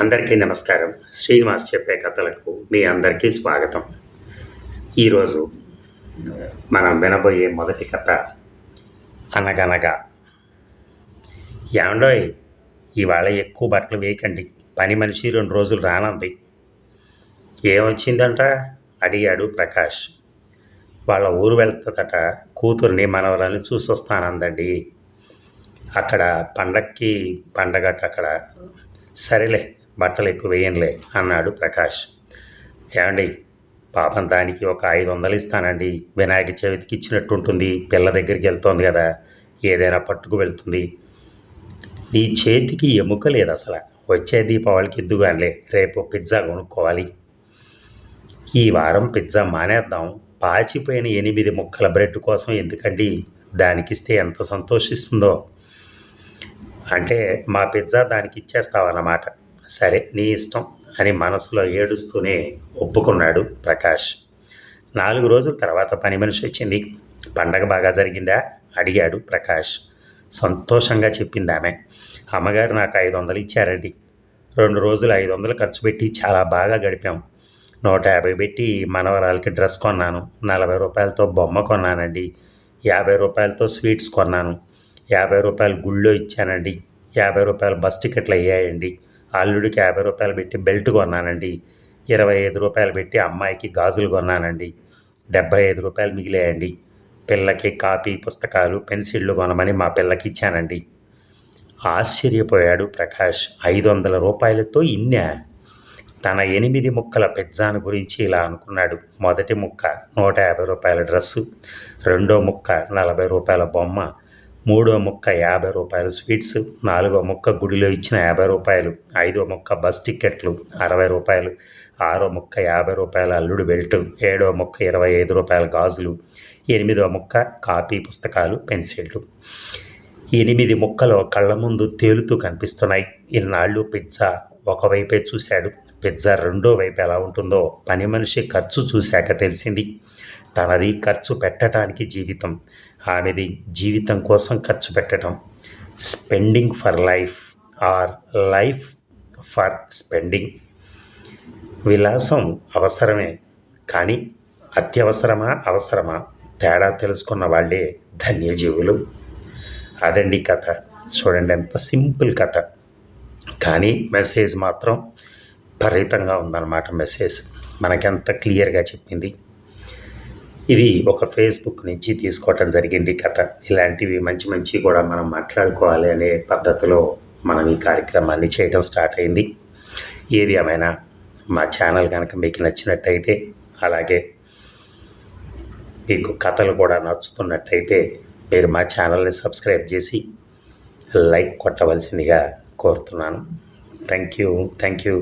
అందరికీ నమస్కారం. శ్రీనివాస్ చెప్పే కథలకు మీ అందరికీ స్వాగతం. ఈరోజు మనం వినబోయే మొదటి కథ అనగనగా. ఏమండోయ్ ఇవాళ ఎక్కువ బట్టలు వేయకండి. పని మనిషి రెండు రోజులు రానంది. ఏమొచ్చిందంట? అడిగాడు ప్రకాష్. వాళ్ళ ఊరు వెళ్తుందట కూతుర్ని మనవరాన్ని చూసొస్తానందండి. అక్కడ పండక్కి పండగట అక్కడ. సరేలే బట్టలు ఎక్కువ వేయనులే అన్నాడు ప్రకాష్. ఏమండి పాపం దానికి ఒక ఐదు వందలు ఇస్తానండి. వినాయక చవితికి ఇచ్చినట్టు ఉంటుంది పిల్ల దగ్గరికి వెళ్తోంది కదా. ఏదైనా పట్టుకు వెళ్తుంది. నీ చేతికి ఎముక లేదు అసలు. వచ్చే దీపావళికి ఇద్దుగానిలే రేపు పిజ్జా కొనుక్కోవాలి. ఈ వారం పిజ్జా మానేద్దాం. పాచిపోయిన ఎనిమిది ముక్కల బ్రెడ్ కోసం ఎందుకండి దానికిస్తే ఎంత సంతోషిస్తుందో. అంటే మా పిజ్జా దానికి ఇచ్చేస్తావన్నమాట. సరే నీ ఇష్టం అని మనసులో ఏడుస్తూనే ఒప్పుకున్నాడు ప్రకాష్. నాలుగు రోజుల తర్వాత పని మనిషి వచ్చింది. పండగ బాగా జరిగిందా? అడిగాడు ప్రకాష్. సంతోషంగా చెప్పింది ఆమె. అమ్మగారు నాకు ఐదు వందలు ఇచ్చారండి. రెండు రోజులు ఐదు వందలు ఖర్చు పెట్టి చాలా బాగా గడిపాం. నూట యాభై పెట్టి మనవరాలకి డ్రెస్ కొన్నాను. నలభై రూపాయలతో బొమ్మ కొన్నానండి. యాభై రూపాయలతో స్వీట్స్ కొన్నాను. యాభై రూపాయలు గుళ్ళో ఇచ్చానండి. యాభై రూపాయలు బస్ టికెట్లు అయ్యాయండి. అల్లుడికి యాభై రూపాయలు పెట్టి బెల్ట్ కొన్నానండి. ఇరవై ఐదు రూపాయలు పెట్టి అమ్మాయికి గాజులు కొన్నానండి. డెబ్బై ఐదు రూపాయలు మిగిలాయండి. పిల్లకి కాపీ పుస్తకాలు పెన్సిళ్ళు కొనమని మా పిల్లకి ఇచ్చానండి. ఆశ్చర్యపోయాడు ప్రకాష్. ఐదు వందల రూపాయలతో ఇన్నే? తన ఎనిమిది ముక్కల పిజ్జాను గురించి ఇలా అనుకున్నాడు. మొదటి ముక్క నూట యాభై రూపాయల డ్రెస్సు రెండో ముక్క నలభై రూపాయల బొమ్మ మూడో ముక్క యాభై రూపాయలు. స్వీట్స్ నాలుగో ముక్క గుడిలో ఇచ్చిన యాభై రూపాయలు. ఐదో ముక్క బస్ టికెట్లు అరవై రూపాయలు. ఆరో ముక్క యాభై రూపాయల అల్లుడు బెల్ట్. ఏడో ముక్క ఇరవై ఐదు రూపాయల గాజులు. ఎనిమిదో ముక్క కాపీ పుస్తకాలు పెన్సిళ్ళు. ఎనిమిది ముక్కలు కళ్ళ ముందు తేలుతూ కనిపిస్తున్నాయి. ఇన్నాళ్ళు పిజ్జా ఒకవైపే చూశాడు. పిజ్జా రెండో వైపు ఎలా ఉంటుందో పని మనిషి ఖర్చు చూశాక తెలిసింది. తనది ఖర్చు పెట్టడానికి జీవితం. ఆమెది జీవితం కోసం ఖర్చు పెట్టడం spending for life or life for spending. విలాసం అవసరమే కానీ అత్యవసరమా అవసరమా? తేడా తెలుసుకున్న వాళ్ళే ధన్యజీవులు. అదండి కథ. చూడండి ఎంత సింపుల్ కథ. కానీ మెసేజ్ మాత్రం విపరీతంగా ఉందన్నమాట మెసేజ్. మనకెంత క్లియర్గా చెప్పింది. ఇది ఒక ఫేస్బుక్ నుంచి తీసుకోవటం జరిగింది కథ. ఇలాంటివి మంచి మంచి కూడా మనం మాట్లాడుకోవాలి అనే పద్ధతిలో మనం ఈ కార్యక్రమాన్ని చేయడం స్టార్ట్ అయింది. ఏది ఏమైనా మా ఛానల్ కనుక మీకు నచ్చినట్టయితే అలాగే మీకు కథలు కూడా నచ్చుతున్నట్టయితే మీరు మా ఛానల్ని సబ్స్క్రైబ్ చేసి లైక్ కొట్టవలసిందిగా కోరుతున్నాను. Thank you thank you.